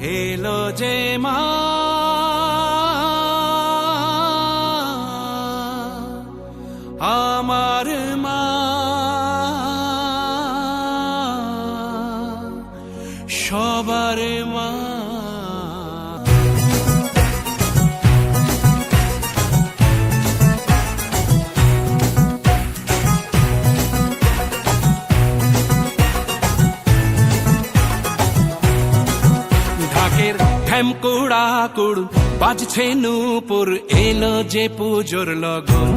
এলো যে মা ঢাকের ঠ্যামকুড়া কুড় বাজছে নূপুর, এলো যে পুজোর লগন।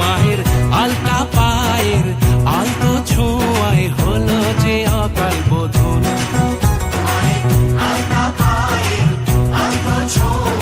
মায়ের আলতা পায়ের আলতো ছোঁয়ায় হলো যে অকাল বোধন। তুমি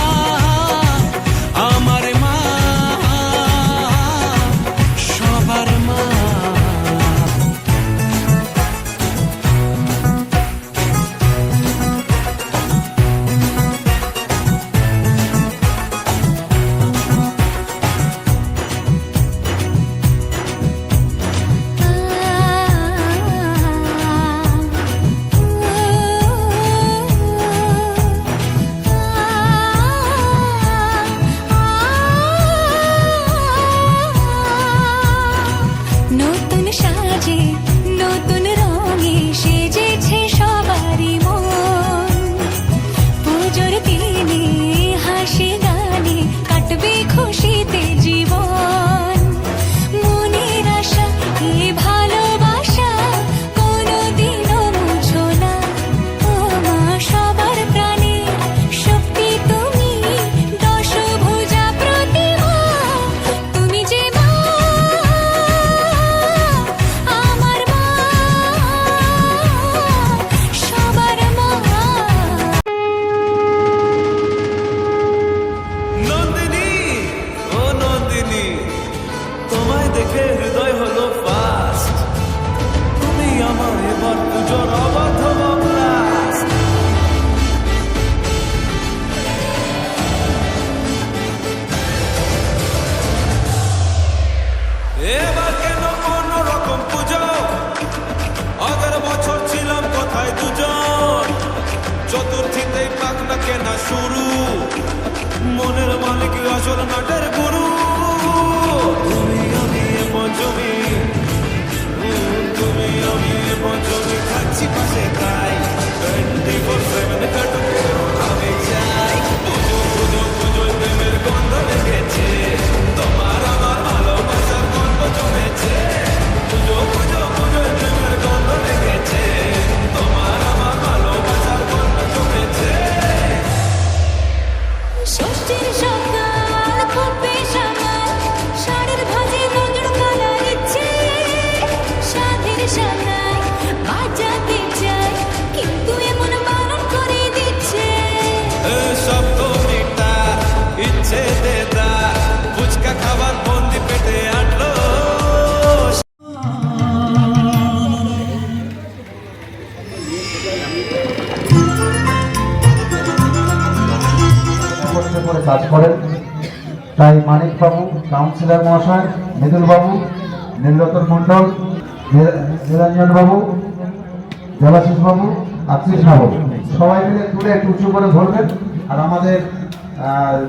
তোমায় দেখে হৃদয় হলো ফাস্ট তুমি আমার এবার পুজোর blast। এবার কেন কোন রকম পুজো? আগের বছর ছিলাম কোথায় দুজন? চতুর্থীতেই পাক কেনা শুরু। মনের মালিক আসল নাটের কাজ করেন। তাই মানিক বাবু কাউন্সিলর মহাশয় মৃদুল বাবু নীলরতন মন্ডল নীলাঞ্জন বাবু দেবাশিস বাবু আত্মীয় বাবু সবাই মিলে তুলে একটু উঁচু করে ধরবেন আর আমাদের আহ,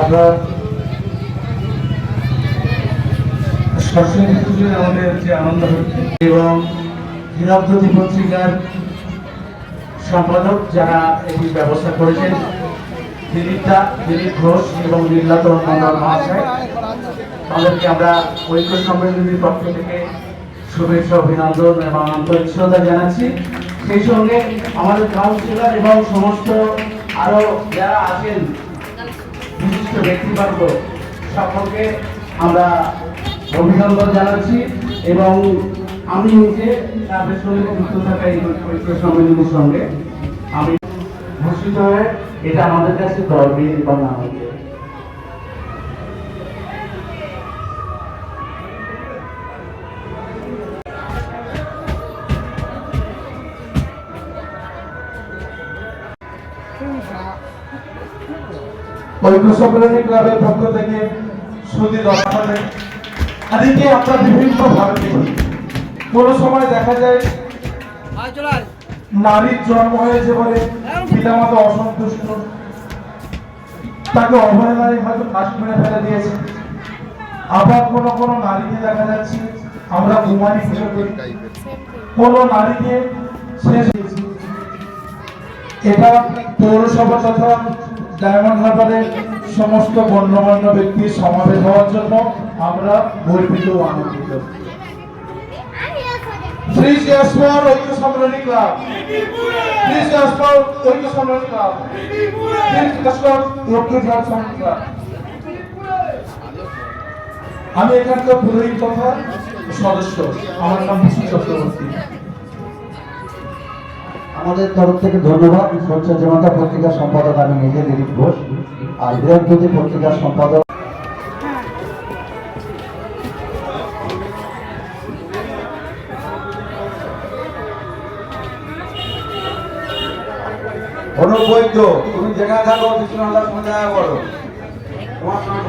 আমরা সরস্বতী পুজোয় আমাদের যে আনন্দ হচ্ছে। এবং হীরকজ্যোতি পত্রিকার সম্পাদক যারা এটি ব্যবস্থা করেছেন, দিলীপদা, দিলীপ ঘোষ এবং নীলাতন মন্ডল মহাশয়, তাদেরকে আমরা ঐক্য সম্মেলনীর পক্ষ থেকে শুভেচ্ছা, অভিনন্দন এবং আন্তরিক জানাচ্ছি। সেই সঙ্গে আমাদের কাউন্সিলর এবং সমস্ত আরও যারা আছেন বিশিষ্ট ব্যক্তিবর্গ সকলকে আমরা অভিনন্দন জানাচ্ছি এবং আমি নিজে তাদের সঙ্গে যুক্ত থাকা এই ঐক্য সম্মেলনের সঙ্গে। আমি ভূষিত হয়ে এটা আমাদের কাছে গর্বের এবং আনন্দের ঐক্য সম্মেলনী ক্লাবের পক্ষ থেকে সুদী আদিকে আমরা বিভিন্ন ভাবে দেখি কোনো সময় দেখা যায় নারীর জন্ম হয়েছে বলে পিতামাতা অসন্তুষ্ট। তাকে অবহেলায় হয়তো ফাঁসি মেরে ফেলে দিয়েছে। আবার কোনো কোনো নারীকে দেখা যাচ্ছে আমরা কুমারী পুজো করি। কোনো নারীকে শেষ এটা পৌরসভা তথা ডায়মন্ড হারবারের সমস্ত গণ্যমান্য ব্যক্তির সমাবেশ হওয়ার জন্য আমরা গর্বিত ও আনন্দিত। ঐক্য সম্মেলনী ক্লাব cheers ঐক্য সম্মেলনী ক্লাব ঐক্য সম্মেলনী ক্লাব আমি এখানকার পুরোহিত তথা সদস্য। আমার নাম বিষ্ণু চক্রবর্তী। আমাদের তরফ থেকে ধন্যবাদ। সচ্ছ জনতা পত্রিকার সম্পাদক আমি নিজে, দিলীপ ঘোষ। আর বৃহস্পতি পত্রিকার সম্পাদক তুমি যেখানে থাকো তোমার সঙ্গে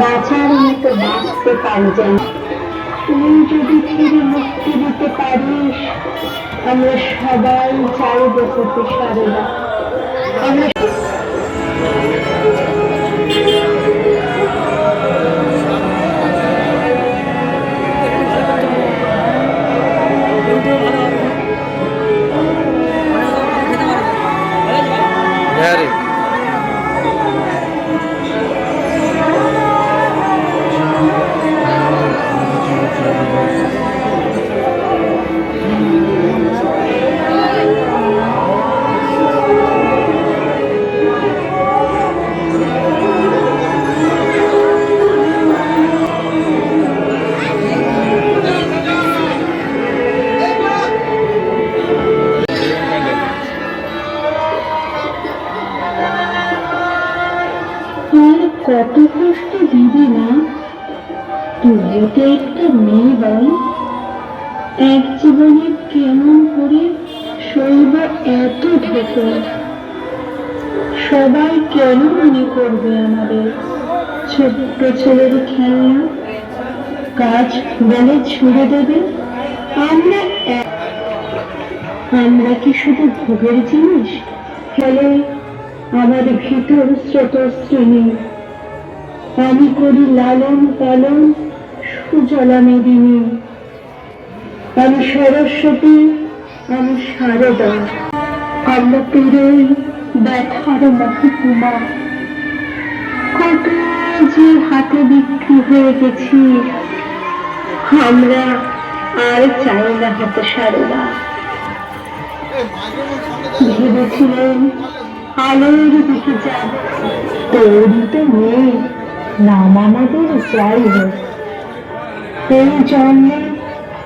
বাঁচার মতো বাঁচতে পারি যেন তুই যদি ফিরে মুক্তি দিতে পারিস, আমরা সবাই চাইব হতে সারদা। আমরা জীবনে কেমন করে শৈব এত ঢেকে সবাই কেন মনে করবে আমাদের? ছোট্ট ছেলের খেলনা? কাজ বলে ছুড়ে দেবে? আমরা আমরা কি শুধু ভোগের জিনিস? ফলে আমার ভিতর স্রোতস্বিনী আমি করি লালন পালন সুজলা মেদিনী আমি সরস্বতী, আমি শারদা আমরা পেরোই ব্যথার মহকুমা। কত যে হাতে বিক্রি হয়ে গেছি, আমরা আর চাই না হাতে সারদা। ভেবেছিলেন আলোর দিকে যাব। তোরই তো নেই নাম আমাদের যাই হোক। এই জন্মে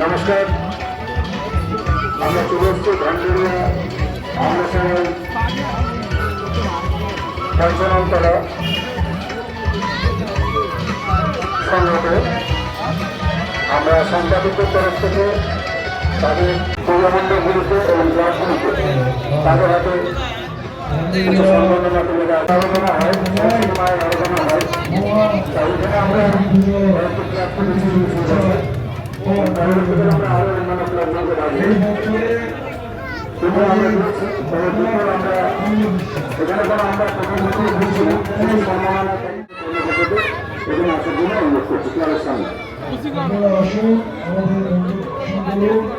নমস্কার। আমরা চলে এসছি ধানগড়িয়া অন্বেষণের পঞ্চমতলা সংগ্রহে। আমরা সম্পাদকের তরফ থেকে তাদের পৌরমণ্ডলগুলিকে এবং ব্লকগুলিকে তাদের হাতে আমরা আসুন আমাদের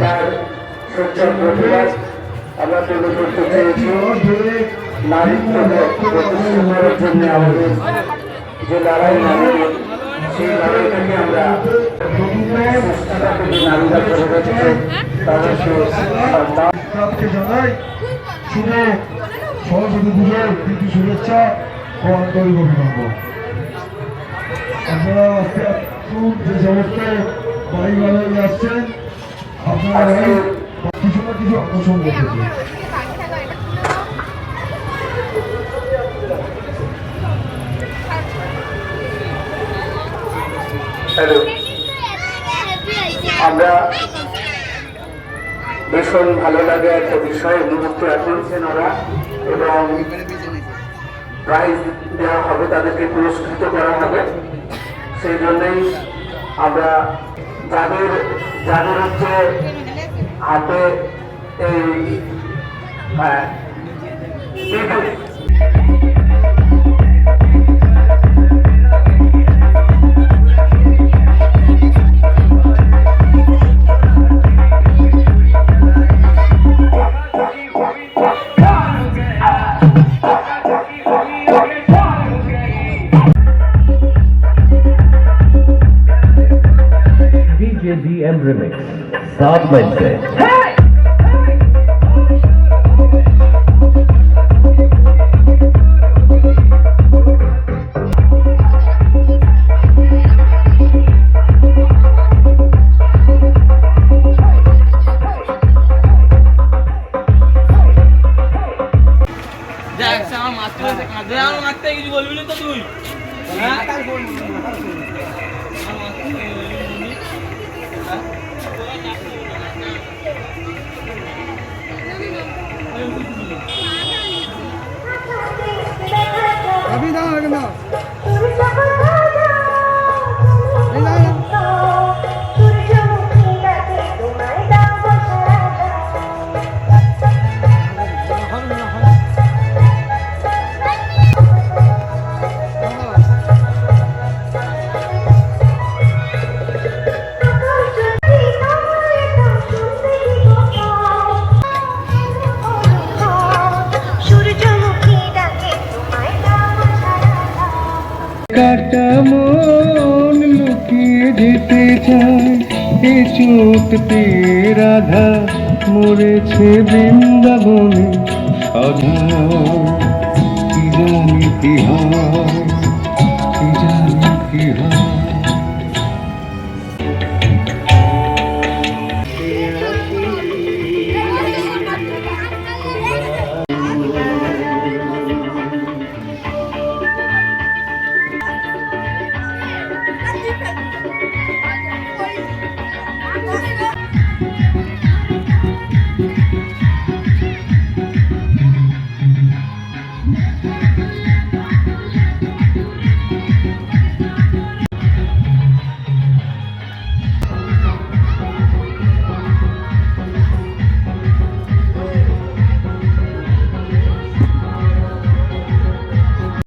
তার সজ্জার প্রতিবাদ আমরা তুলে ধরতে চেয়েছি নারীত্বকে প্রতিষ্ঠা করার জন্য আমাদের যে লড়াই নারীদের সেই লড়াইটাকে আমরা নারীরা করে যাচ্ছে তাদেরকে সম্মান জানাই শুভ সরস্বতী পুজোর প্রীতি শুভেচ্ছা ও আন্তরিক অভিনন্দন আপনারা যে সমস্ত বাড়ি বাড়ি আসছেন আপনারা কিছু না কিছু হ্যালো আমরা ভীষণ ভালো লাগে একটা বিষয় মুহূর্ত এখনছেন ওরা এবং প্রাইজ দেওয়া হবে, তাদেরকে পুরস্কৃত করা হবে। সেই জন্যই আমরা যাদের যাদের হচ্ছে হাতে এই হ্যাঁ, બંધ કરે কাটা মন লুকিয়ে যেতে চায়। এ চোখতে রাধা মরেছে বৃন্দাবনে। অধা কি জানি কি